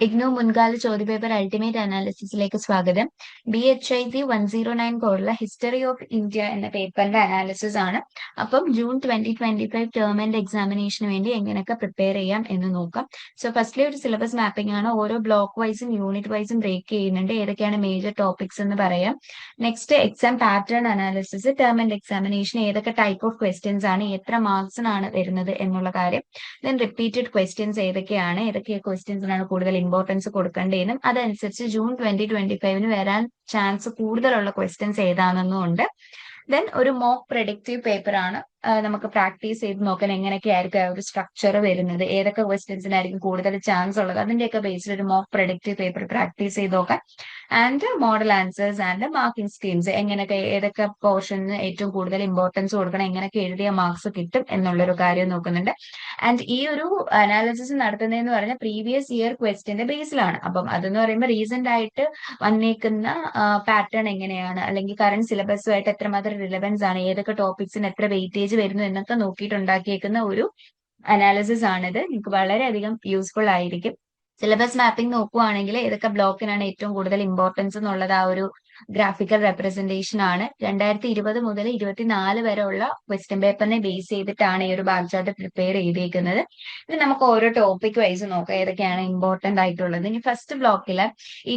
IGNOU മുൻകാല ചോദ്യപേപ്പർ ultimate അനാലിസിസിലേക്ക് സ്വാഗതം. B H I C one zero nine കോഡുള്ള ഹിസ്റ്ററി ഓഫ് ഇന്ത്യ എന്ന പേപ്പറിന്റെ അനാലിസിസ് ആണ്. അപ്പം June twenty twenty five term and എക്സാമിനേഷന് വേണ്ടി എങ്ങനെയൊക്കെ പ്രിപ്പയർ ചെയ്യാം എന്ന് നോക്കാം. സോ ഫസ്റ്റ്ലി ഒരു സിലബസ് മാപ്പിംഗ് ആണ്. ഓരോ ബ്ലോക്ക് വൈസും യൂണിറ്റ് വൈസും ബ്രേക്ക് ചെയ്യുന്നുണ്ട്. ഏതൊക്കെയാണ് മേജർ ടോപ്പിക്സ് എന്ന് പറയാം. Next exam pattern analysis term end examination ഏതൊക്കെ ടൈപ്പ് ഓഫ് ക്വസ്റ്റ്യൻസ് ആണ് എത്ര മാർക്സിനാണ് വരുന്നത് എന്നുള്ള കാര്യം. ദെൻ റിപ്പീറ്റഡ് ക്വസ്റ്റ്യൻസ് ഏതൊക്കെയാണ് ഏതൊക്കെ ക്വസ്റ്റ്യൻസിനാണ് കൂടുതൽ ഇമ്പോർട്ടൻസ് കൊടുക്കേണ്ടതെന്നും അതനുസരിച്ച് ജൂൺ ട്വന്റി ട്വന്റി ഫൈവിന് വരാൻ ചാൻസ് കൂടുതലുള്ള ക്വസ്റ്റ്യൻസ് ഏതാണെന്നും ഉണ്ട് ദെൻ ഒരു മോക്ക് പ്രെഡിക്റ്റീവ് പേപ്പർ ആണ്. നമുക്ക് പ്രാക്ടീസ് ചെയ്ത് നോക്കാൻ എങ്ങനെയൊക്കെ ആയിരിക്കും ആ ഒരു സ്ട്രക്ചർ വരുന്നത്? ഏതൊക്കെ ക്വസ്റ്റ്യൻസിനായിരിക്കും കൂടുതൽ ചാൻസ് ഉള്ളത്? അതിന്റെയൊക്കെ ബേസിൽ ഒരു മോക്ക് പ്രൊഡക്റ്റീവ് പേപ്പർ പ്രാക്ടീസ് ചെയ്ത് നോക്കാൻ and model answers and marking schemes എങ്ങനെയൊക്കെ ഏതൊക്കെ പോർഷന് ഏറ്റവും കൂടുതൽ ഇമ്പോർട്ടൻസ് കൊടുക്കണം എങ്ങനെയൊക്കെ എഴുതിയ മാർക്സ് കിട്ടും എന്നുള്ളൊരു കാര്യം നോക്കുന്നുണ്ട്. ആൻഡ് ഈ ഒരു അനാലിസിസ് നടത്തുന്നതെന്ന് പറഞ്ഞാൽ പ്രീവിയസ് ഇയർ ക്വസ്റ്റിന്റെ ബേസിലാണ് അപ്പം അതെന്ന് പറയുമ്പോൾ റീസെന്റ് ആയിട്ട് വന്നേക്കുന്ന പാറ്റേൺ എങ്ങനെയാണ്? അല്ലെങ്കിൽ കറണ്ട് സിലബസുമായിട്ട് എത്രമാത്രം റിലവൻസ് ആണ്? ഏതൊക്കെ ടോപ്പിക്സിന് എത്ര വെയിറ്റേജ് വരുന്നു എന്നൊക്കെ നോക്കിയിട്ട് ഉണ്ടാക്കിയേക്കുന്ന ഒരു അനാലിസിസ് ആണിത്. നിങ്ങൾക്ക് വളരെയധികം യൂസ്ഫുൾ ആയിരിക്കും. സിലബസ് മാപ്പിംഗ് നോക്കുവാണെങ്കിൽ ഏതൊക്കെ ബ്ലോക്കിനാണ് ഏറ്റവും കൂടുതൽ ഇമ്പോർട്ടൻസ് എന്നുള്ളത് ആ ഒരു ഗ്രാഫിക്കൽ റെപ്രസെന്റേഷൻ ആണ്. രണ്ടായിരത്തി ഇരുപത് മുതൽ ഇരുപത്തിനാല് വരെ ഉള്ള ക്വസ്റ്റ്യൻ പേപ്പറിനെ ബേസ് ചെയ്തിട്ടാണ് ഈ ഒരു ബാഗ് ചാർട്ട് പ്രിപ്പയർ ചെയ്തിരിക്കുന്നത് ഇത് നമുക്ക് ഓരോ ടോപ്പിക് വൈസ് നോക്കാം. ഏതൊക്കെയാണ് ഇമ്പോർട്ടന്റ് ആയിട്ടുള്ളത്? ഇനി ഫസ്റ്റ് ബ്ലോക്കിൽ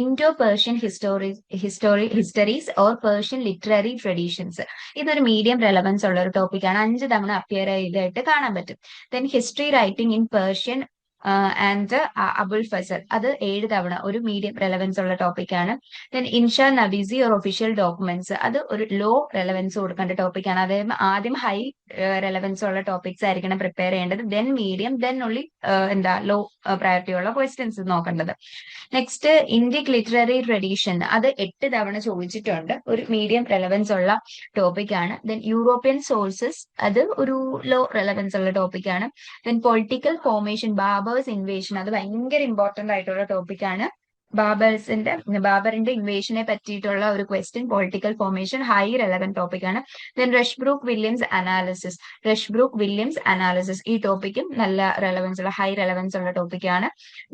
Indo Persian history history histories or Persian literary traditions ഇതൊരു മീഡിയം റെലവൻസ് ഉള്ള ഒരു ടോപ്പിക്കാണ് അഞ്ച് തവണ അപ്പിയർ ചെയ്തായിട്ട് കാണാൻ പറ്റും. Then history writing in Persian and Abul Fazl. അത് ഏഴ് തവണ ഒരു മീഡിയം റെലവൻസ് ഉള്ള ടോപ്പിക്കാണ് ദെൻ ഇൻഷാ നബീസി ഓർ ഒഫീഷ്യൽ ഡോക്യുമെന്റ്സ് അത് ഒരു ലോ റെലവൻസ് കൊടുക്കേണ്ട ടോപ്പിക്കാണ് അതായത് ആദ്യം ഹൈ റെലവൻസ് ഉള്ള ടോപ്പിക്സ് ആയിരിക്കണം പ്രിപ്പയർ ചെയ്യേണ്ടത്. ദെൻ മീഡിയം ദെൻ ഉള്ളി എന്താ ലോ പ്രയോറിറ്റി ഉള്ള ക്വസ്റ്റ്യൻസ് നോക്കേണ്ടത്. നെക്സ്റ്റ് ഇന്ത്യയ്ക്ക് ലിറ്റററി ട്രഡീഷൻ അത് എട്ട് തവണ ചോദിച്ചിട്ടുണ്ട്. ഒരു മീഡിയം റെലവൻസ് ഉള്ള ടോപ്പിക്കാണ് ദെൻ യൂറോപ്യൻ സോഴ്സസ് അത് ഒരു ലോ റെലവൻസ് ഉള്ള ടോപ്പിക്കാണ് then political formation Babur's invasion അത് ഭയങ്കര ഇമ്പോർട്ടന്റ് ആയിട്ടുള്ള ടോപ്പിക്കാണ് ബാബേഴ്സിന്റെ ബാബറിന്റെ ഇൻവേഷനെ പറ്റിയിട്ടുള്ള ഒരു question political formation high relevant ടോപ്പിക്കാണ് then Rushbrook Williams analysis Rushbrook Williams analysis ഈ ടോപ്പിക്കും നല്ല റെലവൻസ് ഉള്ള ഹൈ റെലവൻസ് ഉള്ള ടോപ്പിക്കാണ്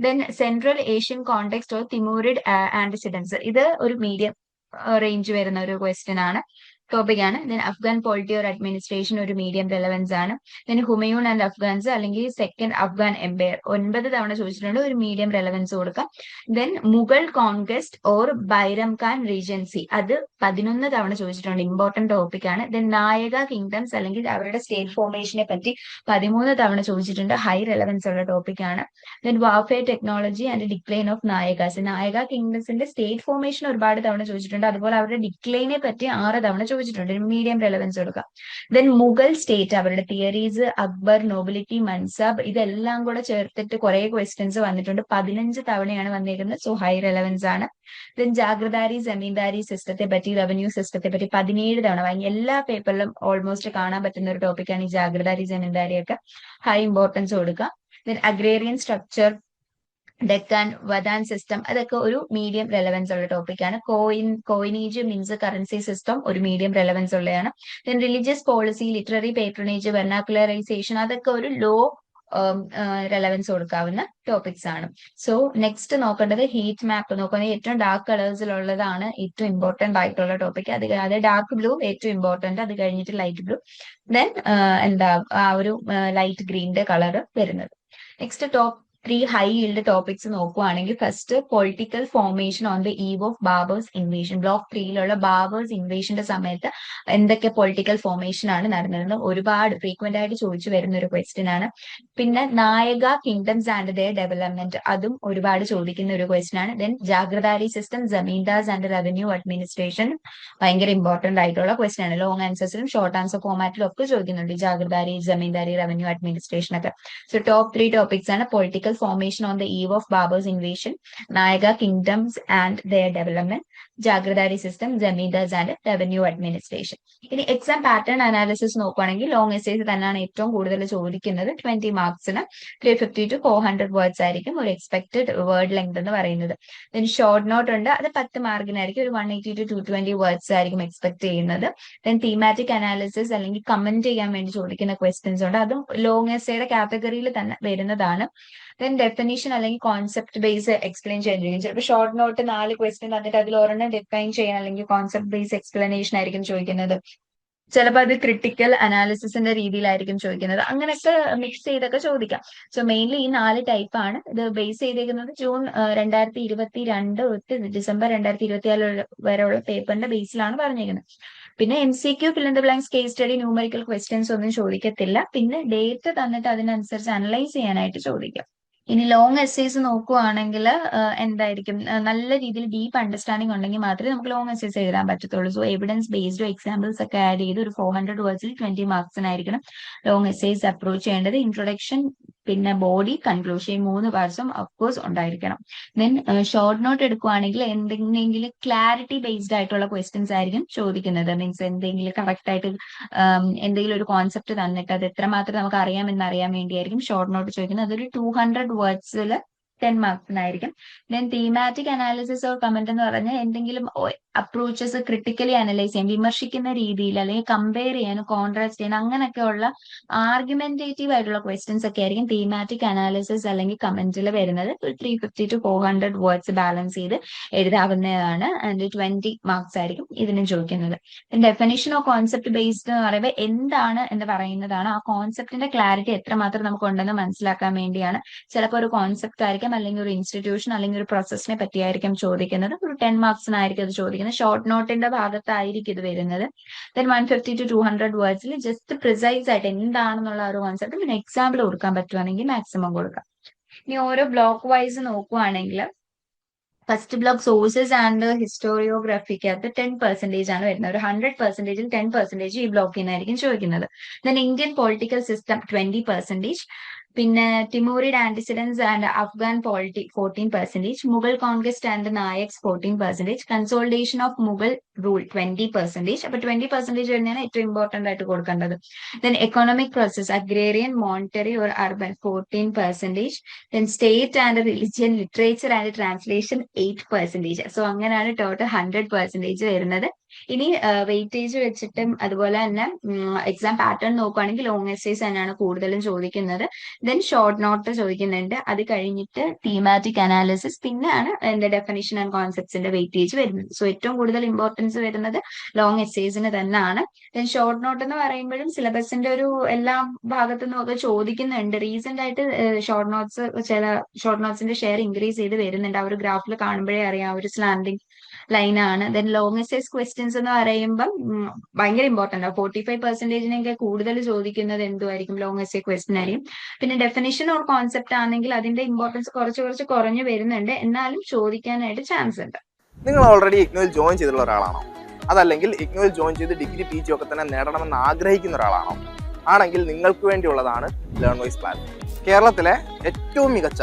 then central Asian context of Timurid antecedents ഇത് ഒരു മീഡിയം റേഞ്ച് വരുന്ന ഒരു ക്വസ്റ്റ്യൻ ആണ്. ടോപ്പിക് ആണ്. Then Afghan polity or administration ഒരു മീഡിയം റെലവൻസ് ആണ്. ദെൻ ഹുമയൂൺ ആൻഡ് അഫ്ഗാൻസ് അല്ലെങ്കിൽ സെക്കൻഡ് അഫ്ഗാൻ എംപയർ ഒൻപത് തവണ ചോദിച്ചിട്ടുണ്ട്. ഒരു മീഡിയം റെലവൻസ് കൊടുക്കാം. Then Mughal conquest or Bairam Khan regency അത് പതിനൊന്ന് തവണ ചോദിച്ചിട്ടുണ്ട്. ഇമ്പോർട്ടന്റ് ടോപ്പിക് ആണ്. ദെൻ നായക കിങ്ഡംസ് അല്ലെങ്കിൽ അവരുടെ സ്റ്റേറ്റ് ഫോർമേഷനെ പറ്റി പതിമൂന്ന് തവണ ചോദിച്ചിട്ടുണ്ട്. ഹൈ റെലവൻസ് ഉള്ള ടോപ്പിക് ആണ്. Then warfare technology and decline of Nayakas. Nayaka കിങ്ഡംസിന്റെ state formation ഒരുപാട് തവണ ചോദിച്ചിട്ടുണ്ട്. അതുപോലെ അവരുടെ ഡിക്ലൈനെ പറ്റി ആറ് തവണ ചോദിച്ചിട്ടുണ്ട്. ഒരു മീഡിയം റെലവൻസ് കൊടുക്കുക ദെൻ മുഗൾ സ്റ്റേറ്റ് അവരുടെ തിയറീസ് അക്ബർ നോബിലിറ്റി മൻസാബ് ഇതെല്ലാം കൂടെ ചേർത്തിട്ട് കുറെ ക്വസ്റ്റ്യൻസ് വന്നിട്ടുണ്ട്. പതിനഞ്ച് തവണയാണ് വന്നിരിക്കുന്നത്. സോ ഹൈ റെലവൻസ് ആണ്. ദെൻ ജാഗ്രതാരി ജമീന്ദാരി സിസ്റ്റത്തെ പറ്റി റവന്യൂ സിസ്റ്റത്തെ പറ്റി പതിനേഴ് തവണ വാങ്ങി. എല്ലാ പേപ്പറിലും ഓൾമോസ്റ്റ് കാണാൻ പറ്റുന്ന ഒരു ടോപ്പിക്കാണ് ഈ ജാഗ്രതാരി ജമീന്ദാരി ഒക്കെ ഹൈ ഇമ്പോർട്ടൻസ് കൊടുക്കുക then agrarian structure Deccan watan system അതൊക്കെ ഒരു മീഡിയം റെലവൻസ് ഉള്ള ടോപ്പിക്കാണ് coin coinage means currency system ഒരു മീഡിയം റെലവൻസ് ഉള്ളതാണ് then religious policy literary patronage vernacularisation അതൊക്കെ ഒരു ലോ റെലവൻസ് കൊടുക്കാവുന്ന ടോപ്പിക്സ് ആണ്. സോ നെക്സ്റ്റ് നോക്കേണ്ടത് ഹീറ്റ് മാപ്പ് നോക്കുന്നത് ഏറ്റവും ഡാർക്ക് കളേഴ്സിലുള്ളതാണ് ഏറ്റവും ഇമ്പോർട്ടന്റ് ആയിട്ടുള്ള ടോപ്പിക് അത് അത് ഡാർക്ക് ബ്ലൂ ഏറ്റവും ഇമ്പോർട്ടന്റ് അത് കഴിഞ്ഞിട്ട് ലൈറ്റ് ബ്ലൂ ദെൻ എന്താ ആ ഒരു ലൈറ്റ് ഗ്രീനിന്റെ കളർ വരുന്നത്. Next top three high yield topics നോക്കുവാണെങ്കിൽ first political formation on the eve of Babur's invasion block ത്രീയിലുള്ള ബാബേഴ്സ് ഇൻവേഷന്റെ സമയത്ത് എന്തൊക്കെ പൊളിറ്റിക്കൽ ഫോർമേഷൻ ആണ് നടന്നിരുന്നത്? ഒരുപാട് ഫ്രീക്വന്റ് ആയിട്ട് ചോദിച്ചു വരുന്ന ഒരു ക്വസ്റ്റ്യൻ ആണ്. പിന്നെ നായക കിങ്ഡംസ് ആൻഡ് ദയർ ഡെവലപ്മെന്റ് അതും ഒരുപാട് ചോദിക്കുന്ന ഒരു ക്വസ്റ്റ്യൻ ആണ്. Then jagirdari system zamindars and revenue administration ഭയങ്കര ഇമ്പോർട്ടന്റ് ആയിട്ടുള്ള ക്വസ്റ്റ്യൻ ആണ്. ലോങ് ആൻസേഴ്സിലും ഷോർട്ട് ആൻസർ ഫോമാറ്റിലും ഒക്കെ ചോദിക്കുന്നുണ്ട് ജാഗ്രതാരി ജമീൻദാരി റവന്യൂ അഡ്മിനിസ്ട്രേഷൻ ഒക്കെ. സോ ടോപ്പ് ത്രീ ടോപ്പിക്സ് ആണ് political formation on the eve of Babur's invasion, Nayaga kingdoms and their development, jagirdari system zamindars and revenue administration ഇനി എക്സാം പാറ്റേൺ അനാലിസിസ് നോക്കുകയാണെങ്കിൽ long essays തന്നെയാണ് ഏറ്റവും കൂടുതൽ ചോദിക്കുന്നത്. Twenty മാർക്സിന് three fifty to four hundred words ആയിരിക്കും ഒരു expected word length എന്ന് പറയുന്നത്. ദെൻ ഷോർട്ട് നോട്ട് ഉണ്ട്. അത് പത്ത് മാർക്കിനായിരിക്കും ഒരു one eighty to two twenty words ആയിരിക്കും എക്സ്പെക്ട് ചെയ്യുന്നത്. ദെൻ തീമാറ്റിക് അനാലിസിസ് അല്ലെങ്കിൽ കമന്റ് ചെയ്യാൻ വേണ്ടി ചോദിക്കുന്ന ക്വസ്റ്റ്യൻസ് ഉണ്ട്. അതും ലോങ് എസ്സേയുടെ കാറ്റഗറിയിൽ തന്നെ വരുന്നതാണ്. ദെൻ ഡെഫിനേഷൻ അല്ലെങ്കിൽ കോൺസെപ്റ്റ് ബേസ് എക്സ്പ്ലെയിൻ ചെയ്യാൻ ചിലപ്പോൾ ഷോർട്ട് നോട്ട് നാല് ക്വസ്റ്റ്യൻ തന്നിട്ട് അതിൽ ഒരെണ്ണം ഡിഫൈൻ ചെയ്യാൻ അല്ലെങ്കിൽ കോൺസെപ്റ്റ് ബേസ് എക്സ്പ്ലനേഷൻ ആയിരിക്കും ചോദിക്കുന്നത്. ചിലപ്പോൾ അത് ക്രിട്ടിക്കൽ അനാലിസിസിന്റെ രീതിയിലായിരിക്കും ചോദിക്കുന്നത്. അങ്ങനെയൊക്കെ മിക്സ് ചെയ്തൊക്കെ ചോദിക്കാം. സോ മെയിൻലി ഈ നാല് ടൈപ്പ് ആണ് ഇത് ബേസ് ചെയ്തേക്കുന്നത്. ജൂൺ രണ്ടായിരത്തി ഇരുപത്തി രണ്ട് തൊട്ട് ഡിസംബർ രണ്ടായിരത്തി ഇരുപത്തി നാല് വരെയുള്ള പേപ്പറിന്റെ ബേസിലാണ് പറഞ്ഞിരിക്കുന്നത് പിന്നെ M C Q the blanks case study numerical questions ഒന്നും ചോദിക്കത്തില്ല. പിന്നെ ഡേറ്റ് തന്നിട്ട് അതിനനുസരിച്ച് അനലൈസ് ചെയ്യാനായിട്ട് ചോദിക്കാം. ഇനി ലോങ് എസ്സേസ് നോക്കുവാണെങ്കിൽ എന്തായിരിക്കും? നല്ല രീതിയിൽ ഡീപ്പ് അണ്ടർസ്റ്റാൻഡിംഗ് ഉണ്ടെങ്കിൽ മാത്രമേ നമുക്ക് ലോങ് എസ്സേസ് എഴുതാൻ പറ്റത്തുള്ളൂ. സോ എവിഡൻസ് ബേസ്ഡ് എക്സാമ്പിൾസ് ഒക്കെ ആഡ് ചെയ്ത് ഒരു ഫോർ ഹൺഡ്രഡ് വേർഡ്സിൽ ട്വന്റി മാർക്സിനായിരിക്കണം ലോങ് എസ്സേസ് അപ്രോച്ച് ചെയ്യേണ്ടത്. ഇൻട്രൊഡക്ഷൻ പിന്നെ ബോഡി കൺക്ലൂഷൻ മൂന്ന് പാർട്സും അഫ്കോഴ്സ് ഉണ്ടായിരിക്കണം. ദെൻ ഷോർട്ട് നോട്ട് എടുക്കുവാണെങ്കിൽ എന്തെങ്കിലും ക്ലാരിറ്റി ബേസ്ഡ് ആയിട്ടുള്ള ക്വസ്റ്റ്യൻസ് ആയിരിക്കും ചോദിക്കുന്നത്. മീൻസ് എന്തെങ്കിലും കറക്റ്റ് ആയിട്ട് എന്തെങ്കിലും ഒരു കോൺസെപ്റ്റ് തന്നിട്ട് അത് എത്രമാത്രം നമുക്ക് അറിയാമെന്ന് അറിയാൻ വേണ്ടിയായിരിക്കും ഷോർട്ട് നോട്ട് ചോദിക്കുന്നത്. അതൊരു ടു ഹൺഡ്രഡ് വേർഡ്സിൽ ten മാർക്സിനായിരിക്കും then thematic analysis or comment എന്ന് പറഞ്ഞാൽ എന്തെങ്കിലും അപ്രോച്ചസ് ക്രിട്ടിക്കലി അനലൈസ് ചെയ്യാൻ വിമർശിക്കുന്ന രീതിയിൽ അല്ലെങ്കിൽ കമ്പയർ ചെയ്യാൻ കോൺട്രാസ്റ്റ് ചെയ്യാൻ അങ്ങനെയൊക്കെയുള്ള ആർഗ്യുമെന്റേറ്റീവ് ആയിട്ടുള്ള ക്വസ്റ്റ്യൻസ് ഒക്കെ ആയിരിക്കും തീമാറ്റിക് അനാലിസിസ് അല്ലെങ്കിൽ കമന്റിൽ വരുന്നത്. ഒരു three fifty to four hundred words balance ചെയ്ത് എഴുതാവുന്നതാണ്. ആൻഡ് ട്വന്റി മാർക്സ് ആയിരിക്കും ഇതിന് ചോദിക്കുന്നത്. ഡെഫിനേഷൻ ഓഫ് കോൺസെപ്റ്റ് ബേസ്ഡ് എന്ന് പറയുമ്പോൾ എന്താണ് എന്ന് പറയുന്നതാണ്. ആ കോൺസെപ്റ്റിന്റെ ക്ലാരിറ്റി എത്രമാത്രം നമുക്ക് ഉണ്ടെന്ന് മനസ്സിലാക്കാൻ വേണ്ടിയാണ് ചിലപ്പോൾ ഒരു കോൺസെപ്റ്റ് ആയിരിക്കും അല്ലെങ്കിൽ ഒരു ഇൻസ്റ്റിറ്റ്യൂഷൻ അല്ലെങ്കിൽ ഒരു പ്രോസസ്സിനെ പറ്റിയായിരിക്കും ചോദിക്കുന്നത്. ഒരു ടെൻ മാർക്സിനായിരിക്കും അത് ചോദിക്കുന്നത്. ഷോർട്ട് നോട്ടിന്റെ ഭാഗത്തായിരിക്കും ഇത് വരുന്നത്. Then one fifty to two hundred വേർഡ്സിൽ just precise ആയിട്ട് എന്താണെന്നുള്ള ഒരു കോൺസെപ്റ്റ് പിന്നെ എക്സാമ്പിൾ കൊടുക്കാൻ പറ്റുവാണെങ്കിൽ മാക്സിമം കൊടുക്കാം. ഇനി ഓരോ ബ്ലോക്ക് വൈസ് നോക്കുവാണെങ്കിൽ ഫസ്റ്റ് ബ്ലോക്ക് സോഴ്സസ് ആൻഡ് ഹിസ്റ്റോറിയോഗ്രഫിക്കകത്ത് ടെൻ പെർസെന്റേജ് ആണ് വരുന്നത്. ഒരു ഹൺഡ്രഡ് പെർസെന്റേജിൽ ടെൻ പെർസെന്റേജ് ഈ ബ്ലോക്കിൽ നിന്നായിരിക്കും ചോദിക്കുന്നത്. Then Indian political system twenty percentage പിന്നെ Timurid antecedents and Afghan polity fourteen percentage Mughal congress and Nayaks fourteen percentage consolidation of Mughal rule twenty percentage അപ്പൊ ട്വന്റി പെർസെന്റേജ് തന്നെയാണ് ഏറ്റവും ഇമ്പോർട്ടന്റ് ആയിട്ട് കൊടുക്കേണ്ടത്. Then economic process agrarian monetary or urban fourteen percentage then state and religion literature and translation eight percentage so അങ്ങനെയാണ് total hundred percentage വരുന്നത്. ഇനി weightage വെച്ചിട്ടും അതുപോലെ തന്നെ എക്സാം പാറ്റേൺ നോക്കുകയാണെങ്കിൽ ലോങ് എസ്സേസ് തന്നെയാണ് കൂടുതലും ചോദിക്കുന്നത്. ദെൻ ഷോർട്ട് നോട്ട് ചോദിക്കുന്നുണ്ട്. അത് കഴിഞ്ഞിട്ട് തീമാറ്റിക് അനാലിസിസ് പിന്നെയാണ് എന്റെ ഡെഫിനിഷൻ ആൻഡ് കോൺസെപ്റ്റ്സിന്റെ വെയിറ്റേജ് വരുന്നത്. സോ ഏറ്റവും കൂടുതൽ ഇമ്പോർട്ടൻസ് വരുന്നത് ലോങ് എസ്സേസിന് തന്നെയാണ്. ദെൻ ഷോർട്ട് നോട്ട് എന്ന് പറയുമ്പോഴും സിലബസിന്റെ ഒരു എല്ലാ ഭാഗത്തു നിന്നും ഒക്കെ ചോദിക്കുന്നുണ്ട്. റീസെന്റ് ആയിട്ട് ഷോർട്ട് നോട്ട്സ് ചില ഷോർട്ട് നോട്ട്സിന്റെ ഷെയർ ഇൻക്രീസ് ചെയ്ത് വരുന്നുണ്ട്. ആ ഒരു ഗ്രാഫിൽ കാണുമ്പോഴേ അറിയാം. ആ ഒരു സ്ലാൻഡിങ് ലൈൻ ആണ്. ദെൻ ലോങ് എസ്സേസ് ക്വസ്റ്റ്യൻസ് എന്ന് പറയുമ്പം ഭയങ്കര ഇമ്പോർട്ടന്റ് ആണ് ഫോർട്ടി ഫൈവ് പെർസെന്റേജിനൊക്കെ കൂടുതൽ ചോദിക്കുന്നത് എന്തുമായിരിക്കും ലോങ് എസ്സേ ക്വസ്റ്റ്യൻ ആയിരിക്കും. പിന്നെ ഡെഫിനിഷൻ ഓർ കോൺസെപ്റ്റ് ആണെങ്കിൽ അതിന്റെ ഇമ്പോർട്ടൻസ് കുറച്ച് കുറച്ച് കുറഞ്ഞു വരുന്നുണ്ട്. എന്നാലും ചോദിക്കാനായിട്ട് ചാൻസ് ഉണ്ട്. നിങ്ങൾ ഓൾറെഡി ഇഗ്നോയിൽ ജോയിൻ ചെയ്തിട്ടുള്ള ഒരാളാണോ? അതല്ലെങ്കിൽ ഇഗ്നോയിൽ ജോയിൻ ചെയ്ത് ഡിഗ്രി പി ജി ഒക്കെ തന്നെ നേടണമെന്ന് ആഗ്രഹിക്കുന്ന ഒരാളാണോ? ആണെങ്കിൽ നിങ്ങൾക്ക് വേണ്ടിയുള്ളതാണ് ലേൺ വൈസ് പ്ലാൻ കേരളത്തിലെ ഏറ്റവും മികച്ച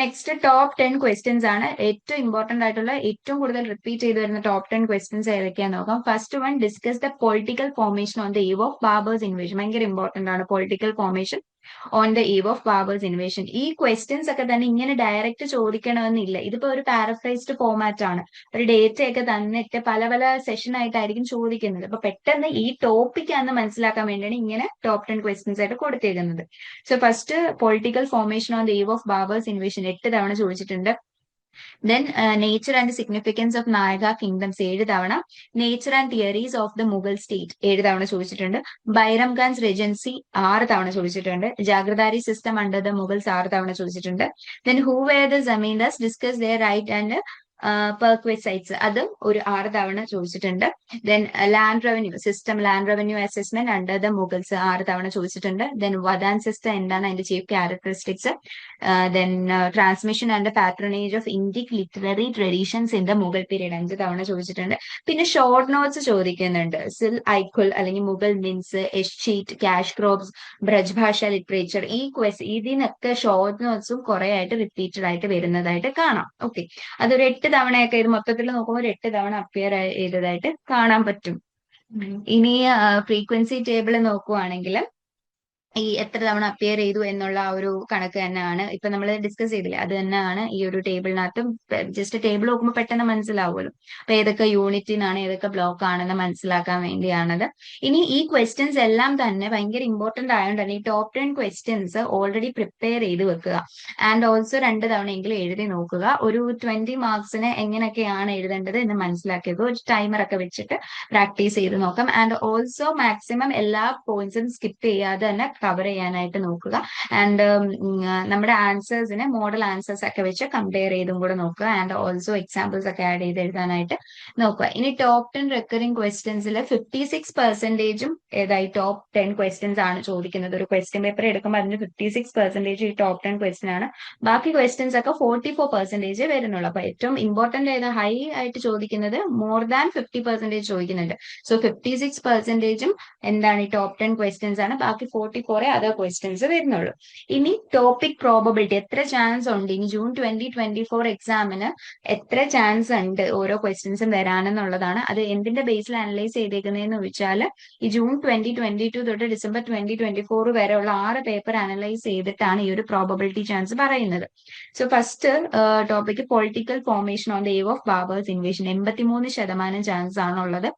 നെക്സ്റ്റ് ടോപ്പ് ടെൻ ക്വസ്റ്റ്യൻസ് ആണ് ഏറ്റവും ഇമ്പോർട്ടന്റ് ആയിട്ടുള്ള ഏറ്റവും കൂടുതൽ റിപ്പീറ്റ് ചെയ്തു വരുന്ന ടോപ്പ് ടെൻ ക്വസ്റ്റ്യൻസ് ഏതൊക്കെയാന്ന് നോക്കാം. First one discuss the political formation on the eve of Babur's invasion ഭയങ്കര ഇമ്പോർട്ടന്റ് ആണ് political formation on the eve of Babur's invasion ഈ ക്വസ്റ്റ്യൻസ് ഒക്കെ തന്നെ ഇങ്ങനെ ഡയറക്റ്റ് ചോദിക്കണമെന്നില്ല. ഇതിപ്പോ ഒരു പാരഫ്രൈസ്ഡ് ഫോമാറ്റ് ആണ്. ഒരു ഡേറ്റ ഒക്കെ തന്നിട്ട് പല പല സെഷൻ ആയിട്ടായിരിക്കും ചോദിക്കുന്നത്. അപ്പൊ പെട്ടെന്ന് ഈ ടോപ്പിക് ആണെന്ന് മനസ്സിലാക്കാൻ വേണ്ടിയാണ് ഇങ്ങനെ ടോപ്പ് ടെൻ ക്വസ്റ്റ്യൻസ് ആയിട്ട് കൊടുത്തേക്കുന്നത്. So first political formation on the eve of Babur's invasion എട്ട് തവണ ചോദിച്ചിട്ടുണ്ട്. Then nature and significance of Nayaka kingdoms ഏഴ് തവണ. Nature and theories of the Mughal state ഏഴ് തവണ ചോദിച്ചിട്ടുണ്ട്. ബൈരം ഖാൻസ് റെജൻസി ആറ് തവണ ചോദിച്ചിട്ടുണ്ട്. Jagirdari system under the Mughals ആറ് തവണ ചോദിച്ചിട്ടുണ്ട്. Then who were the zamindars discuss their right and perquisites അതും ഒരു ആറ് തവണ ചോദിച്ചിട്ടുണ്ട്. Then land revenue system land revenue assessment under the Mughals ആറ് തവണ ചോദിച്ചിട്ടുണ്ട്. ദെൻ വദാൻ സിസ്റ്റം എന്താണ് അതിന്റെ chief characteristics then transmission and patronage of ഇന്ത്യയ്ക്ക് literary traditions in the Mughal period അഞ്ച് തവണ ചോദിച്ചിട്ടുണ്ട്. പിന്നെ ഷോർട്ട് നോട്ട്സ് ചോദിക്കുന്നുണ്ട്. സിൽ ഐക്കുൽ അല്ലെങ്കിൽ Mughal mints escheat cash crops Brajbhasha literature ഈ ക്വസ്റ്റ് ഇതിനൊക്കെ ഷോർട്ട് നോട്ട്സും കുറെ ആയിട്ട് റിപ്പീറ്റഡ് ആയിട്ട് വരുന്നതായിട്ട് കാണാം. ഓക്കെ അതൊരു എട്ട് തവണയൊക്കെ ഇത് മൊത്തത്തിൽ നോക്കുമ്പോൾ ഒരു എട്ട് തവണ അപ്പിയർ ചെയ്തതായിട്ട് കാണാൻ പറ്റും. ഇനി ഫ്രീക്വൻസി ടേബിൾ നോക്കുവാണെങ്കിൽ ഈ എത്ര തവണ അപ്പിയർ ചെയ്തു എന്നുള്ള ആ ഒരു കണക്ക് തന്നെയാണ് ഇപ്പൊ നമ്മൾ ഡിസ്കസ് ചെയ്തില്ലേ? അത് തന്നെയാണ് ഈ ഒരു ടേബിളിനകത്ത് ജസ്റ്റ് ടേബിൾ നോക്കുമ്പോൾ പെട്ടെന്ന് മനസ്സിലാവുമല്ലോ. അപ്പൊ ഏതൊക്കെ യൂണിറ്റിനാണ് ഏതൊക്കെ ബ്ലോക്ക് ആണെന്ന് മനസ്സിലാക്കാൻ വേണ്ടിയാണത്. ഇനി ഈ ക്വസ്റ്റ്യൻസ് എല്ലാം തന്നെ ഭയങ്കര ഇമ്പോർട്ടന്റ് ആയതുകൊണ്ട് തന്നെ ഈ top ten questions already prepare ചെയ്ത് വെക്കുക. ആൻഡ് ഓൾസോ രണ്ട് തവണയെങ്കിലും എഴുതി നോക്കുക. ഒരു ട്വന്റി മാർക്സിന് എങ്ങനെയൊക്കെയാണ് എഴുതേണ്ടത് എന്ന് മനസ്സിലാക്കിയത്. ഒരു ടൈമർ ഒക്കെ വെച്ചിട്ട് പ്രാക്ടീസ് ചെയ്ത് നോക്കാം. ആൻഡ് ഓൾസോ മാക്സിമം എല്ലാ പോയിന്റ്സും സ്കിപ്പ് ചെയ്യാതെ തന്നെ കവർ ചെയ്യാനായിട്ട് നോക്കുക. ആൻഡ് നമ്മുടെ ആൻസേഴ്സിനെ മോഡൽ ആൻസേഴ്സ് ഒക്കെ വെച്ച് കമ്പയർ ചെയ്തും കൂടെ നോക്കുക. ആൻഡ് ഓൾസോ എക്സാമ്പിൾസ് ഒക്കെ ആഡ് ചെയ്ത് എഴുതാനായിട്ട് നോക്കുക. ഇനി ടോപ്പ് ടെൻ റെക്കറിംഗ് ക്വസ്റ്റ്യൻസിൽ ഫിഫ്റ്റി സിക്സ് പെർസെന്റേജും ഏതായി? ടോപ്പ് ടെൻ ക്വസ്റ്റ്യൻസ് ആണ് ചോദിക്കുന്നത്. ഒരു ക്വസ്റ്റ്യൻ പേപ്പർ എടുക്കുമ്പോൾ അതിന് ഫിഫ്റ്റി സിക്സ് പെർസെന്റേജ് ഈ ടോപ്പ് ടെൻ ക്വസ്റ്റ്യൻ ആണ്. ബാക്കി ക്വസ്റ്റ്യൻസ് ഒക്കെ ഫോർട്ടി ഫോർ പെർസെന്റേജ് വരുന്നുള്ളൂ. അപ്പൊ ഏറ്റവും ഇമ്പോർട്ടന്റ് ഏത് ഹൈ ആയിട്ട് ചോദിക്കുന്നത് മോർ ദാൻ ഫിഫ്റ്റി പെർസെന്റേജ് ചോദിക്കുന്നുണ്ട്. സോ ഫിഫ്റ്റി സിക്സ് പെർസെന്റേജും എന്താണ് ഈ ടോപ്പ് ടെൻ ക്വസ്റ്റ്യൻസ് ആണ്. ബാക്കി ഫോർട്ടി ഫോറേ അതർ ക്വസ്റ്റ്യൻസ് വരുന്നുള്ളൂ. ഇനി ടോപ്പിക് പ്രോബബിലിറ്റി എത്ര ചാൻസ് ഉണ്ട്? ഇനി ജൂൺ ട്വന്റി ട്വന്റി ഫോർ എക്സാമിന് എത്ര ചാൻസ് ഉണ്ട്? ഓരോ ക്വസ്റ്റ്യൻസും വരാനെന്നുള്ളതാണ്. അത് എന്തിന്റെ ബേസിൽ അനലൈസ് ചെയ്തേക്കുന്നതെന്ന് വെച്ചാൽ ഈ ജൂൺ ട്വന്റി ട്വന്റി ടു തൊട്ട് ഡിസംബർ ട്വന്റി ട്വന്റി ഫോർ വരെയുള്ള ആറ് പേപ്പർ അനലൈസ് ചെയ്തിട്ടാണ് ഈ ഒരു പ്രോബബിലിറ്റി ചാൻസ് പറയുന്നത്. So first topic political formation on the eve of Babur's invasion എൺപത്തിമൂന്ന് ശതമാനം ചാൻസ് ആണുള്ളത്.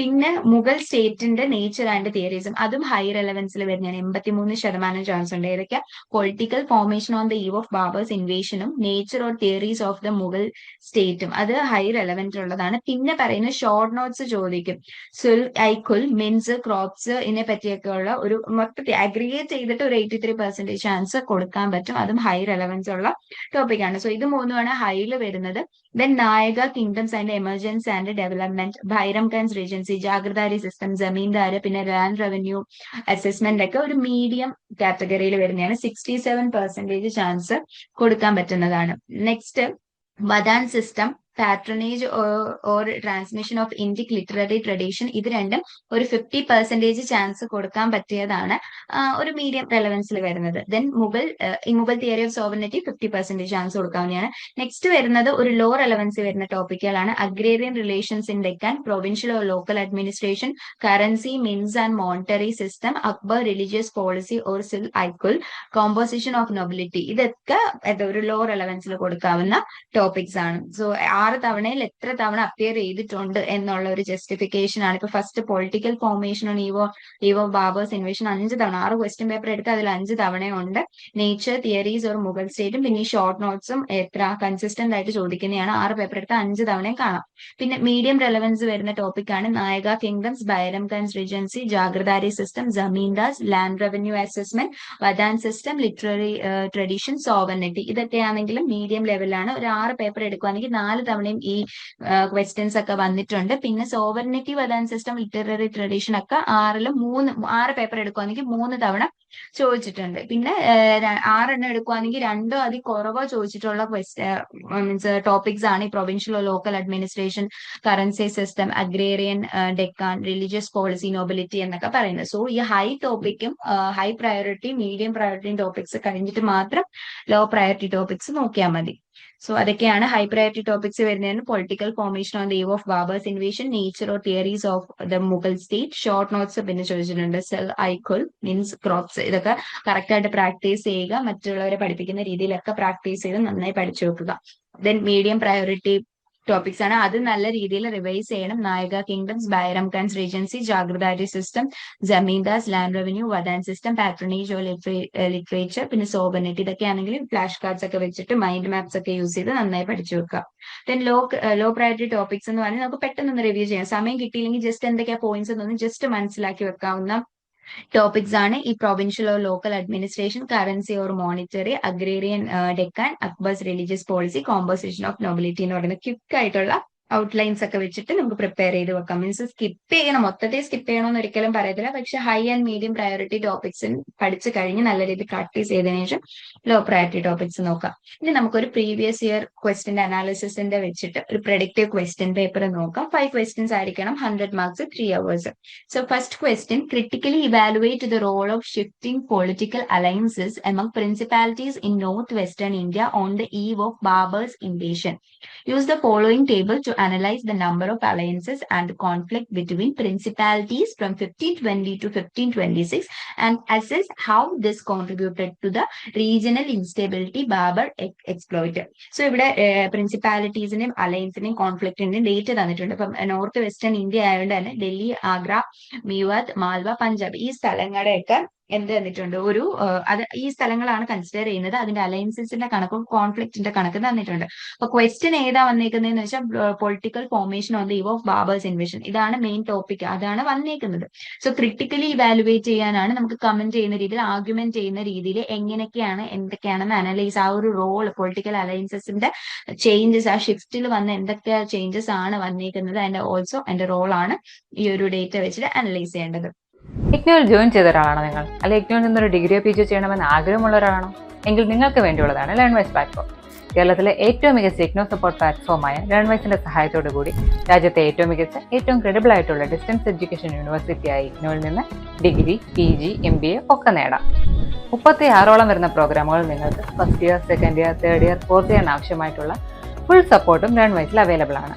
പിന്നെ മുഗൾ സ്റ്റേറ്റിന്റെ നേച്ചർ ആൻഡ് തിയറീസും അതും ഹൈ റെലവൻസിൽ വരുന്നതാണ്. എൺപത്തിമൂന്ന് ശതമാനം ചാൻസ് ഉണ്ട്. ഏതൊക്കെ political formation on the eve of Babur's ഇൻവേഷനും nature or theories of the Mughal സ്റ്റേറ്റും അത് ഹൈ റെലവെന്റ് ഉള്ളതാണ്. പിന്നെ പറയുന്ന ഷോർട്ട് നോട്ട്സ് ചോദിക്കും. സുൽ ഐക്കുൽ മിൻസ് ക്രോപ്സ് ഇതിനെ പറ്റിയൊക്കെ ഉള്ള ഒരു മൊത്തത്തിൽ അഗ്രിഗേറ്റ് ചെയ്തിട്ട് ഒരു എയ്റ്റി ത്രീ പെർസെന്റേജ് ചാൻസ് കൊടുക്കാൻ പറ്റും. അതും ഹൈ റെലവൻസ് ഉള്ള ടോപ്പിക്കാണ് സോ ഇത് മൂന്നുമാണ് ഹൈയിൽ വരുന്നത്. Nayaka kingdoms and emergency and development Bairam Khan's regency jagirdari system zamindar പിന്നെ ലാൻഡ് റവന്യൂ അസസ്മെന്റ് ഒക്കെ ഒരു മീഡിയം കാറ്റഗറിയിൽ വരുന്നതാണ്. സിക്സ്റ്റി സെവൻ പെർസെന്റേജ് ചാൻസ് കൊടുക്കാൻ പറ്റുന്നതാണ്. Next watan system patronage or transmission of Indic literary tradition ഇത് രണ്ടും ഒരു ഫിഫ്റ്റി പെർസെന്റേജ് ചാൻസ് കൊടുക്കാൻ പറ്റിയതാണ്. ഒരു മീഡിയം റെലവൻസിൽ വരുന്നത്. ദെൻ മുഗൾ ഈ Mughal theory of sovereignty fifty percentage chance കൊടുക്കാവുന്നതാണ്. നെക്സ്റ്റ് വരുന്നത് ഒരു ലോ റെലവൻസി വരുന്ന ടോപ്പിക്കുകളാണ് agrarian relations in Deccan provincial or local administration currency mints and monetary system Akbar religious policy or sulh i kul composition of nobility ഇതൊക്കെ ഒരു law റെലവൻസിൽ കൊടുക്കാവുന്ന topics ആണ്. So ആറ് തവണയിൽ എത്ര തവണ അപ്പിയർ ചെയ്തിട്ടുണ്ട് എന്നുള്ള ഒരു ജസ്റ്റിഫിക്കേഷൻ ആണ്. ഇപ്പൊ ഫസ്റ്റ് പൊളിറ്റിക്കൽ ഫോർമേഷൻ ആണ് ഈവോ ഈവോ ബാബേഴ്സ് ഇൻവേഷൻ അഞ്ച് തവണ ആറ് ക്വസ്റ്റ്യൻ പേപ്പർ എടുത്ത് അതിൽ അഞ്ച് തവണയുണ്ട്. നേച്ചർ തിയറീസ് ഒരു മുഗൾ സ്റ്റേറ്റും പിന്നെ ഈ ഷോർട്ട് നോട്ട്സും എത്ര കൺസിസ്റ്റന്റ് ആയിട്ട് ചോദിക്കുന്നതാണ്. ആറ് പേപ്പർ എടുത്ത് അഞ്ച് തവണയും കാണാം. പിന്നെ മീഡിയം റെലവൻസ് വരുന്ന ടോപ്പിക് ആണ് Nayaka kingdoms Bairam Khan's regency jagirdari system zamindars land revenue assessment watan system literary tradition sovereignty ഇതൊക്കെയാണെങ്കിലും മീഡിയം ലെവലാണ് ഒരു ആറ് പേപ്പർ എടുക്കുകയാണെങ്കിൽ നാല് തവണ തവണയും ഈ ക്വസ്റ്റ്യൻസ് ഒക്കെ വന്നിട്ടുണ്ട്. പിന്നെ sovereignty watan system literary tradition ഒക്കെ ആറിലും മൂന്ന് ആറ് പേപ്പർ എടുക്കുവാണെങ്കിൽ മൂന്ന് തവണ ചോദിച്ചിട്ടുണ്ട്. പിന്നെ ആറെണ്ണം എടുക്കുവാണെങ്കിൽ രണ്ടോ അതിൽ കുറവോ ചോദിച്ചിട്ടുള്ള മീൻസ് ടോപ്പിക്സ് ആണ് ഈ provincial local administration currency system agrarian Deccan religious policy nobility എന്നൊക്കെ പറയുന്നത്. സോ ഈ high ടോപ്പിക്കും high priority medium priority topics കഴിഞ്ഞിട്ട് മാത്രം ലോ പ്രയോറിറ്റി ടോപ്പിക്സ് നോക്കിയാൽ മതി. സോ അതൊക്കെയാണ് ഹൈ പ്രയോറിറ്റി ടോപ്പിക്സ് വരുന്നതിന് political formation on the of Babur's invasion nature or theories of the Mughal state short notes പിന്നെ ചോദിച്ചിട്ടുണ്ട്. സെൽ ഐക്കുൽ മീൻസ് ക്രോപ്സ് ഇതൊക്കെ correct ആയിട്ട് പ്രാക്ടീസ് ചെയ്യുക മറ്റുള്ളവരെ പഠിപ്പിക്കുന്ന രീതിയിലൊക്കെ പ്രാക്ടീസ് ചെയ്ത് നന്നായി പഠിച്ചു വെക്കുക. ദെൻ മീഡിയം പ്രയോറിറ്റി ടോപ്പിക്സ് ആണ്. അത് നല്ല രീതിയിൽ റിവൈസ് ചെയ്യണം. Nayaka kingdoms Bairam Khan's regency jagirdari system zamindars land revenue watan system patronage literature പിന്നെ സോബനെറ്റ് ഇതൊക്കെ ആണെങ്കിൽ ഫ്ലാഷ് കാർഡ്സ് ഒക്കെ വെച്ചിട്ട് മൈൻഡ് മാപ്സ് ഒക്കെ യൂസ് ചെയ്ത് നന്നായി പഠിച്ചു വെക്കുക. Then low low priority topics എന്ന് പറഞ്ഞാൽ നമുക്ക് പെട്ടെന്ന് റിവ്യൂ ചെയ്യാം. സമയം കിട്ടിയില്ലെങ്കിൽ ജസ്റ്റ് എന്തൊക്കെയാ പോയിന്റ്സ് എന്നൊന്ന് ജസ്റ്റ് മനസ്സിലാക്കി വെക്കാവുന്ന ടോപ്പിക്സ് ആണ്. ഈ provincial or local administration currency or monetary agrarian Deccan Akbar's religious policy composition of nobility എന്ന് പറയുന്ന ക്വിക്ക് ആയിട്ടുള്ള ഔട്ട്ലൈൻസ് ഒക്കെ വെച്ചിട്ട് നമുക്ക് പ്രിപ്പയർ ചെയ്ത് വെക്കാം. മീൻസ് സ്കിപ്പ് ചെയ്യണം. മൊത്തത്തിൽ സ്കിപ്പ് ചെയ്യണമെന്ന് ഒരിക്കലും പറയത്തില്ല. പക്ഷെ high and medium priority topics പഠിച്ചു കഴിഞ്ഞ് നല്ല രീതിയിൽ പ്രാക്ടീസ് ചെയ്തതിനു ശേഷം ലോ പ്രയോറിറ്റി ടോപ്പിക്സ് നോക്കാം. ഇനി നമുക്കൊരു പ്രീവിയസ് ഇയർ ക്വസ്റ്റിന്റെ അനാലിസിന്റെ വെച്ചിട്ട് ഒരു പ്രൊഡക്റ്റീവ് ക്വസ്റ്റ്യൻ പേപ്പർ നോക്കാം. ഫൈവ് ക്വസ്റ്റ്യൻസ് ആയിരിക്കണം. Hundred marks three hours so first question critically evaluate the role of shifting political alliances among principalities in north western India on the eve of Babur's invasion use the following table table analyze the number of alliances and conflict between principalities from 1520 to 1526 and assess how this contributed to the regional instability Babur exploited. So ഇവിടെ പ്രിൻസിപ്പാലിറ്റീസിന്റെയും അലയൻസിന്റെയും കോൺഫ്ലിക്റ്റിന്റെയും date തന്നിട്ടുണ്ട് ഇപ്പം north western India ആയതുകൊണ്ട് തന്നെ Delhi, Agra, Mewat, Malwa, Punjab ഈ സ്ഥലങ്ങളുടെയൊക്കെ എന്ത് തന്നിട്ടുണ്ട്? ഒരു അത് ഈ സ്ഥലങ്ങളാണ് കൺസിഡർ ചെയ്യുന്നത്. അതിന്റെ അലയൻസസിന്റെ കണക്കും കോൺഫ്ലിക്റ്റിന്റെ കണക്കും തന്നിട്ടുണ്ട്. അപ്പൊ ക്വസ്റ്റ്യൻ ഏതാ വന്നേക്കുന്നതെന്ന് വെച്ചാൽ political formation on the eve of Babur's invasion ഇതാണ് മെയിൻ ടോപ്പിക് അതാണ് വന്നേക്കുന്നത്. സോ ക്രിട്ടിക്കലി ഇവാലുവേറ്റ് ചെയ്യാനാണ് നമുക്ക് കമന്റ് ചെയ്യുന്ന രീതിയിൽ ആർഗ്യുമെന്റ് ചെയ്യുന്ന രീതിയിൽ എങ്ങനെയൊക്കെയാണ് എന്തൊക്കെയാണെന്ന് അനലൈസ് ആ ഒരു റോൾ പൊളിറ്റിക്കൽ അലയൻസസിന്റെ ചേഞ്ചസ് ആ ഷിഫ്റ്റിൽ വന്ന എന്തൊക്കെ ചേഞ്ചസ് ആണ് വന്നേക്കുന്നത് അതിന്റെ ഓൾസോ അതിന്റെ റോളാണ് ഈ ഒരു ഡേറ്റ വെച്ചിട്ട് അനലൈസ് ചെയ്യേണ്ടത്. ഇഗ്നോയിൽ ജോയിൻ ചെയ്ത ഒരാളാണോ നിങ്ങൾ? അല്ലെ ഇഗ്നോയിൽ നിന്നൊരു ഡിഗ്രിയോ പി ജി ചെയ്യണമെന്ന് ആഗ്രഹമുള്ള ഒരാളാണോ? എങ്കിൽ നിങ്ങൾക്ക് വേണ്ടിയുള്ളതാണ് ലേൺ വൈസ് പ്ലാറ്റ്ഫോം. കേരളത്തിലെ ഏറ്റവും മികച്ച ഇഗ്നോ സപ്പോർട്ട് പ്ലാറ്റ്ഫോമായ ലേൺവൈസിന്റെ സഹായത്തോടു കൂടി രാജ്യത്തെ ഏറ്റവും മികച്ച ഏറ്റവും ക്രെഡിബിൾ ആയിട്ടുള്ള ഡിസ്റ്റൻസ് എഡ്യൂക്കേഷൻ യൂണിവേഴ്സിറ്റിയായ ഇഗ്നോയിൽ നിന്ന് degree P G M B A ഒക്കെ നേടാം. മുപ്പത്തി ആറോളം വരുന്ന പ്രോഗ്രാമുകൾ നിങ്ങൾക്ക് first year second year third year fourth ഇയറിന് ആവശ്യമായിട്ടുള്ള ഫുൾ സപ്പോർട്ടും ലേൺവൈസിൽ അവൈലബിൾ ആണ്.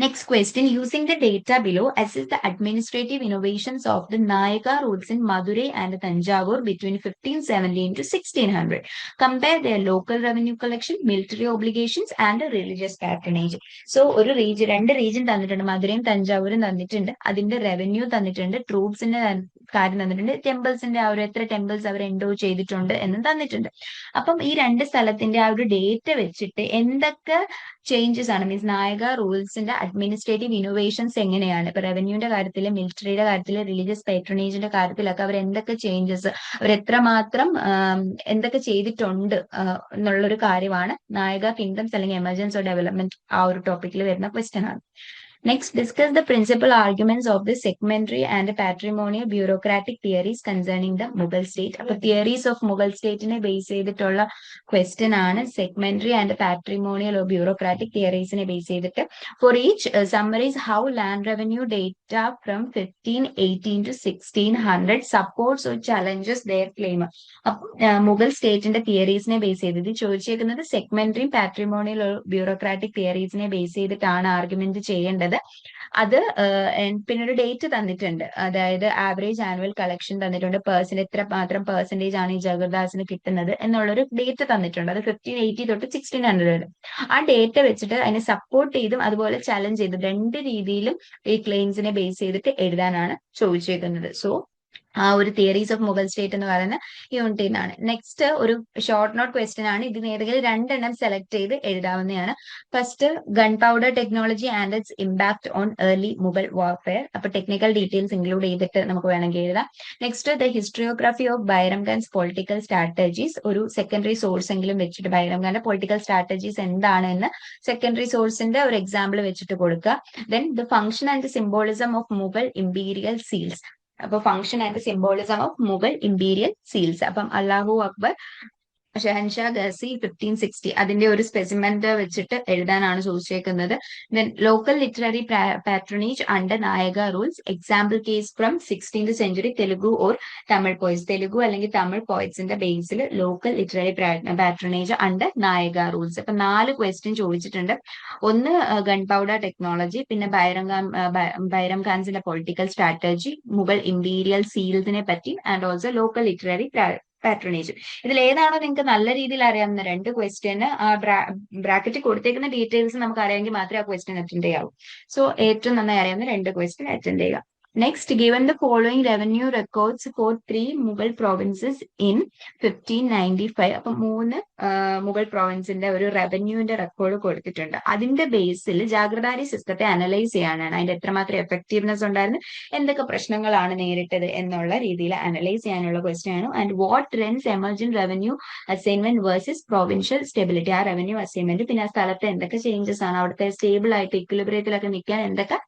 Next question, using the data below, assess the administrative innovations of the Nayaka rules in Madurai and Tanjavur between 1517 to 1600. Compare their local revenue collection, military obligations and religious patronage. So, ഒരു region രണ്ട് region തന്നിട്ടുണ്ട് മധുരയും തഞ്ചാവൂരും തന്നിട്ടുണ്ട് അതിന്റെ revenue തന്നിട്ടുണ്ട് ട്രൂപ്സിന്റെ കാര്യം തന്നിട്ടുണ്ട് ടെമ്പിൾസിന്റെ ആ ഒരു എത്ര ടെമ്പിൾസ് അവർ എൻഡോ ചെയ്തിട്ടുണ്ട് എന്നും തന്നിട്ടുണ്ട് അപ്പം ഈ രണ്ട് സ്ഥലത്തിന്റെ ആ ഒരു ഡേറ്റ വെച്ചിട്ട് എന്തൊക്കെ ചേഞ്ചസ് ആണ് മീൻസ് നായക റൂൾസിന്റെ അഡ്മിനിസ്ട്രേറ്റീവ് ഇന്നോവേഷൻസ് എങ്ങനെയാണ്? ഇപ്പൊ റവന്യൂന്റെ കാര്യത്തിൽ മിലിറ്ററിയുടെ കാര്യത്തിൽ റിലീജിയസ് പേട്രണേജിന്റെ കാര്യത്തിലൊക്കെ അവർ എന്തൊക്കെ ചേഞ്ചസ് അവർ എത്രമാത്രം എന്തൊക്കെ ചെയ്തിട്ടുണ്ട് എന്നുള്ളൊരു കാര്യമാണ് നായക കിങ്ഡംസ് അല്ലെങ്കിൽ എമർജൻസി ഡെവലപ്മെന്റ് ആ ഒരു ടോപ്പിക്കിൽ വരുന്ന ക്വസ്റ്റ്യൻ ആണ്. Next discuss the principal arguments of the segmentary and patrimonial bureaucratic theories concerning the Mughal state അപ്പൊ തിയറീസ് ഓഫ് മുഗൾ സ്റ്റേറ്റിനെ ബേസ് ചെയ്തിട്ടുള്ള ക്വസ്റ്റ്യൻ ആണ് segmentary and patrimonial or bureaucratic തിയറീസിനെ base ചെയ്തിട്ട്. For each summaries how land revenue data from fifteen eighteen to sixteen hundred supports or challenges their claim അപ്പം മുഗൾ സ്റ്റേറ്റിന്റെ തിയറീസിനെ base ചെയ്ത് ഇത് ചോദിച്ചേക്കുന്നത് സെഗ്മെന്ററി പാട്രിമോണിയൽ ബ്യൂറോക്രാറ്റിക് തിയറീസിനെ ബേസ് ചെയ്തിട്ടാണ് ആർഗ്യുമെന്റ് ചെയ്യേണ്ടത്. അത് ഏഹ്, പിന്നെ ഒരു ഡേറ്റ് തന്നിട്ടുണ്ട്. അതായത് ആവറേജ് ആനുവൽ കളക്ഷൻ തന്നിട്ടുണ്ട്. പേഴ്സൺ എത്ര മാത്രം പെർസെന്റേജ് ആണ് ഈ ജഗർദാസിന് കിട്ടുന്നത് എന്നുള്ളൊരു ഡേറ്റ് തന്നിട്ടുണ്ട്. അത് ഫിഫ്റ്റീൻ എയ്റ്റി തൊട്ട് സിക്സ്റ്റീൻ ഹൺഡ്രഡ് ആ ഡേറ്റ വെച്ചിട്ട് അതിനെ സപ്പോർട്ട് ചെയ്തും അതുപോലെ ചലഞ്ച് ചെയ്തും രണ്ട് രീതിയിലും ഈ ക്ലെയിംസിനെ ബേസ് ചെയ്തിട്ട് എഴുതാനാണ് ചോദിച്ചേക്കുന്നത്. സോ ആ ഒരു തിയറീസ് ഓഫ് മുഗൾ സ്റ്റേറ്റ് എന്ന് പറയുന്ന യൂണിറ്റിൽ നിന്നാണ്. നെക്സ്റ്റ് ഒരു ഷോർട്ട് നോട്ട് ക്വസ്റ്റ്യൻ ആണ്. ഇതിന് ഏതെങ്കിലും രണ്ടെണ്ണം സെലക്ട് ചെയ്ത് എഴുതാവുന്നതാണ്. First gunpowder technology and its impact on early Mughal warfare അപ്പൊ ടെക്നിക്കൽ ഡീറ്റെയിൽസ് ഇൻക്ലൂഡ് ചെയ്തിട്ട് നമുക്ക് വേണമെങ്കിൽ എഴുതാം. Next the historiography of Bairam political strategies ഒരു സെക്കൻഡറി സോഴ്സ് എങ്കിലും വെച്ചിട്ട് ബൈരം പൊളിറ്റിക്കൽ സ്ട്രാറ്റജീസ് എന്താണ് എന്ന് സെക്കൻഡറി സോഴ്സിന്റെ ഒരു എക്സാമ്പിൾ വെച്ചിട്ട് കൊടുക്കുക. Then the function and symbolism of Mughal imperial seals അപ്പൊ function and symbolism of Mughal imperial seals അപ്പം അല്ലാഹു അക്ബർ ഷഹൻഷാ ഗസി ഫിഫ്റ്റീൻ സിക്സ്റ്റി അതിന്റെ ഒരു സ്പെസിമെന്റ് വെച്ചിട്ട് എഴുതാനാണ് ചോദിച്ചേക്കുന്നത്. Then local literary patronage under Nayaka rules example case from sixteenth century Telugu or Tamil poets Telugu അല്ലെങ്കിൽ തമിഴ് പോയിറ്റ്സിന്റെ ബേസിൽ local literary patronage under Nayaka rules അപ്പൊ നാല് ക്വസ്റ്റ്യൻ ചോദിച്ചിട്ടുണ്ട്. ഒന്ന് ഗൺ പൗഡർ ടെക്നോളജി പിന്നെ ബൈരം ബൈരം ഖാൻസിന്റെ പൊളിറ്റിക്കൽ സ്ട്രാറ്റജി മുഗൾ ഇമ്പീരിയൽ സീൽസിനെ പറ്റി and also local literary patronage ഇതിൽ ഏതാണോ നിങ്ങൾക്ക് നല്ല രീതിയിൽ അറിയാവുന്ന രണ്ട് ക്വസ്റ്റ്യന് ആ ബ്രാക്കറ്റ് കൊടുത്തേക്കുന്ന ഡീറ്റെയിൽസ് നമുക്ക് അറിയാമെങ്കിൽ മാത്രമേ ആ ക്വസ്റ്റ്യൻ അറ്റൻഡ് ചെയ്യാവൂ. സോ ഏറ്റവും നന്നായി അറിയാവുന്ന രണ്ട് ക്വസ്റ്റ്യൻ അറ്റൻഡ് ചെയ്യുക. Next given the following revenue records for three Mughal provinces in fifteen ninety five അപ്പൊ മൂന്ന് മുഗൾ പ്രോവിൻസിന്റെ ഒരു റവന്യൂവിന്റെ റെക്കോർഡ് കൊടുത്തിട്ടുണ്ട്. അതിന്റെ ബേസിൽ ജാഗ്രതാരി സിസ്റ്റത്തെ അനലൈസ് ചെയ്യാനാണ്. അതിന്റെ എത്രമാത്രം എഫക്റ്റീവ്നെസ് ഉണ്ടായിരുന്നു എന്തൊക്കെ പ്രശ്നങ്ങളാണ് നേരിട്ടത് എന്നുള്ള രീതിയിൽ അനലൈസ് ചെയ്യാനുള്ള ക്വസ്റ്റ്യൻ ആണ്. And what trends emerge revenue assignment versus provincial stability ആ റവന്യൂ അസൈൻമെന്റ് പിന്നെ ആ സ്ഥലത്ത് എന്തൊക്കെ ചേഞ്ചസ് ആണ്? അവിടുത്തെ സ്റ്റേബിൾ ആയിട്ട് ഇക്വിലിബ്രിയത്തിലൊക്കെ നിൽക്കാൻ എന്തൊക്കെ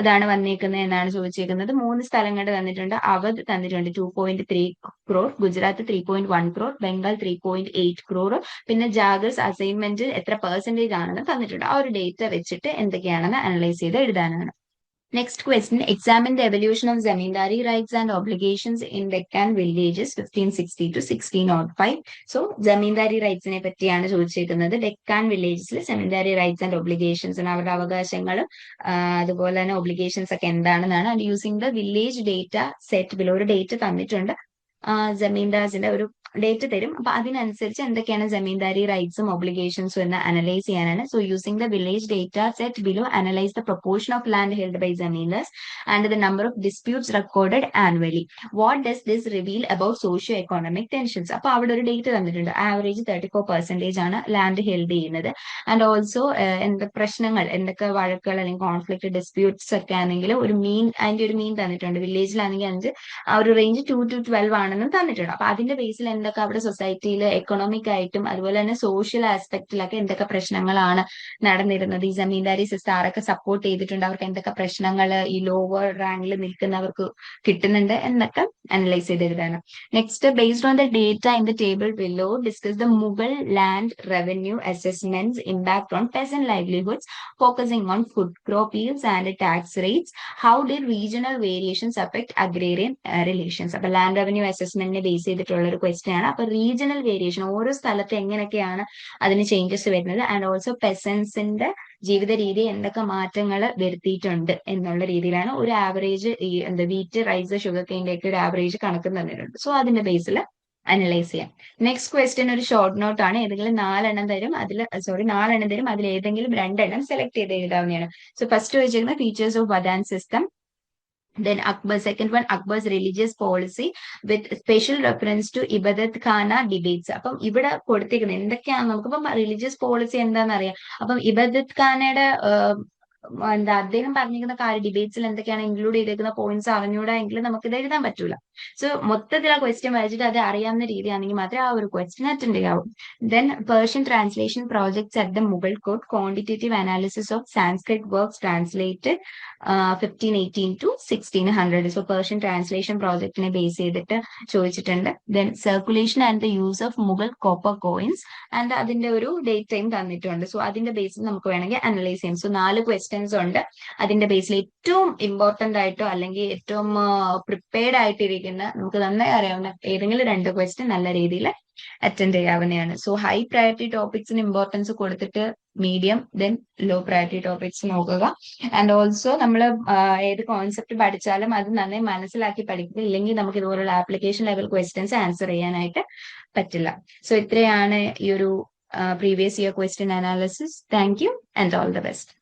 ഇതാണ് വന്നേക്കുന്നത് എന്നാണ് ചോദിച്ചേക്കുന്നത് മൂന്ന് സ്ഥലങ്ങൾ തന്നിട്ടുണ്ട്. അവധ് തന്നിട്ടുണ്ട് two point three crore Gujarat three point one crore Bengal three point eight crore പിന്നെ ജാഗസ് അസൈൻമെന്റ് എത്ര പെർസെന്റേജ് ആണെന്ന് തന്നിട്ടുണ്ട്. ആ ഒരു ഡേറ്റ വെച്ചിട്ട് എന്തൊക്കെയാണെന്ന് അനലൈസ് ചെയ്ത് എഴുതാനാണ്. Next question, examine the evolution of zamindari rights and obligations in Deccan villages 1560 to 1605. So, zamindari rights നെ പറ്റിയാണ് ചോദിച്ചിരിക്കുന്നത് ഡെക്കാൻ വില്ലേജസിൽ സെമിൻഡാരി റൈറ്റ്സ് ആൻഡ് ഒബ്ലിഗേഷൻസ് അവരുടെ അവകാശങ്ങളും അതുപോലെ തന്നെ ഒബ്ലിഗേഷൻസ് ഒക്കെ എന്താണെന്നാണ്. And using the village data set below ഒരു ഡേറ്റ് തന്നിട്ടുണ്ട്. ജമീൻദാസിന്റെ ഒരു ഡേറ്റ് തരും. അപ്പൊ അതിനനുസരിച്ച് എന്തൊക്കെയാണ് ജമീന്ദാരി റൈറ്റ്സും ഒബ്ലിഗേഷൻസും എന്ന് അനലൈസ് ചെയ്യാനാണ്. So using the village data set below analyse the proportion of land held by zamindars and the number of disputes recorded annually what does this reveal about socio economic tensions അപ്പൊ അവിടെ ഒരു date തന്നിട്ടുണ്ട്. Average thirty four percentage ആണ് land held ചെയ്യുന്നത്. And also എന്താ പ്രശ്നങ്ങൾ എന്തൊക്കെ വഴക്കുകൾ അല്ലെങ്കിൽ കോൺഫ്ലിക്ട് ഡിസ്പ്യൂട്ട്സ് ഒക്കെ ആണെങ്കിൽ ഒരു മീൻ അതിന്റെ ഒരു മീൻ തന്നിട്ടുണ്ട്. വില്ലേജിലാണെങ്കിൽ അഞ്ച് ആ ഒരു റേഞ്ച് ടു ടു ട്വൽവ് ആണെന്നും തന്നിട്ടുണ്ട്. അപ്പൊ അതിന്റെ ബേസിൽ എന്തൊക്കെ അവിടെ സൊസൈറ്റിയിൽ എക്കണോമിക് ആയിട്ടും അതുപോലെ തന്നെ സോഷ്യൽ ആസ്പെക്റ്റിലൊക്കെ എന്തൊക്കെ പ്രശ്നങ്ങളാണ് നടന്നിരുന്നത്? ഈ ജമീന്ദാരി സിസ്റ്റർ ആരൊക്കെ സപ്പോർട്ട് ചെയ്തിട്ടുണ്ട്? അവർക്ക് എന്തൊക്കെ പ്രശ്നങ്ങൾ ഈ ലോവർ റാങ്കിൽ നിൽക്കുന്നവർക്ക് കിട്ടുന്നുണ്ട് എന്നൊക്കെ analyse ചെയ്തെഴുതാണ് next based on the data in the table below discuss the Mughal land revenue assessments impact on peasant livelihoods focusing on food crop yields and tax rates how the regional variations affect agrarian relations അപ്പൊ land revenue അസസ്മെന്റിനെ base ചെയ്തിട്ടുള്ള ഒരു question ആണ് അപ്പൊ regional variation ഓരോ സ്ഥലത്ത് എങ്ങനെയൊക്കെയാണ് അതിന് ചേഞ്ചസ് വരുന്നത്? ആൻഡ് ഓൾസോ പെസൻസിന്റെ ജീവിത രീതി എന്തൊക്കെ മാറ്റങ്ങൾ വരുത്തിയിട്ടുണ്ട് എന്നുള്ള രീതിയിലാണ് ഒരു ആവറേജ് ഈ എന്താ വീറ്റ് റൈസ് ഷുഗർ കെയിന്റെ ഒക്കെ ഒരു ആവറേജ് കണക്ക് തന്നിട്ടുണ്ട്. സോ അതിന്റെ ബേസിൽ അനലൈസ് ചെയ്യാം. നെക്സ്റ്റ് ക്വസ്റ്റ്യൻ ഒരു ഷോർട്ട് നോട്ട് ആണ്. ഏതെങ്കിലും നാലെണ്ണം തരും. അതിൽ സോറി നാലെണ്ണം തരും. അതിൽ ഏതെങ്കിലും രണ്ടെണ്ണം സെലക്ട് ചെയ്ത് എഴുതാവുന്നതാണ്. സോ ഫസ്റ്റ് വെച്ചിരിക്കുന്ന features of watan system then Akbar second one Akbar's religious policy with special reference to Ibadat Khana debates അപ്പം ഇവിടെ കൊടുത്തിരിക്കുന്നത് എന്തൊക്കെയാണ് നമുക്കിപ്പം റിലീജിയസ് പോളിസി എന്താണെന്ന് അറിയാം. അപ്പം ഇബദത്ത് ഖാനയുടെ എന്താ അദ്ദേഹം പറഞ്ഞിരിക്കുന്ന കാര്യം ഡിബേറ്റ്സിൽ എന്തൊക്കെയാണ് ഇൻക്ലൂഡ് ചെയ്തേക്കുന്ന പോയിന്റ്സ് അറിഞ്ഞൂടാ എങ്കിൽ നമുക്ക് ഇത് എഴുതാൻ പറ്റൂല. സോ മൊത്തത്തിൽ ആ ക്വസ്റ്റ്യൻ വായിച്ചിട്ട് അത് അറിയാവുന്ന രീതിയാണെങ്കിൽ മാത്രമേ ആ ഒരു ക്വസ്റ്റ്യൻ അറ്റൻഡ് ചെയ്യാവൂ. Then Persian translation projects at the Mughal court quantitative analysis of Sanskrit works translated fifteen eighteen to sixteen hundred so Persian translation പ്രോജക്റ്റിനെ base ചെയ്തിട്ട് ചോദിച്ചിട്ടുണ്ട്. Then circulation and the use of Mughal copper coins and അതിന്റെ ഒരു date time തന്നിട്ടുണ്ട്. So അതിന്റെ ബേസിൽ നമുക്ക് വേണമെങ്കിൽ analyse ചെയ്യാം. So നാല് ക്വസ്റ്റ്യൻസ് ഉണ്ട്. അതിന്റെ ബേസിൽ ഏറ്റവും ഇമ്പോർട്ടന്റ് ആയിട്ടോ അല്ലെങ്കിൽ ഏറ്റവും പ്രിപ്പയർഡ് ആയിട്ടിരിക്കുന്ന നമുക്ക് നന്നായി അറിയാവുന്ന ഏതെങ്കിലും രണ്ട് ക്വസ്റ്റ്യൻ നല്ല രീതിയിൽ അറ്റൻഡ് ചെയ്യാവുന്നതാണ്. സോ ഹൈ പ്രയോറിറ്റി ടോപ്പിക്സിന് ഇമ്പോർട്ടൻസ് കൊടുത്തിട്ട് medium then low priority topics നോക്കുക. ആൻഡ് ഓൾസോ നമ്മൾ ഏത് കോൺസെപ്റ്റ് പഠിച്ചാലും അത് നന്നായി മനസ്സിലാക്കി പഠിക്കുക. ഇല്ലെങ്കിൽ നമുക്ക് ഇതുപോലുള്ള ആപ്ലിക്കേഷൻ ലെവൽ ക്വസ്റ്റ്യൻസ് ആൻസർ ചെയ്യാനായിട്ട് പറ്റില്ല. സോ ഇത്രയാണ് ഈ ഒരു previous year question analysis thank you and all the best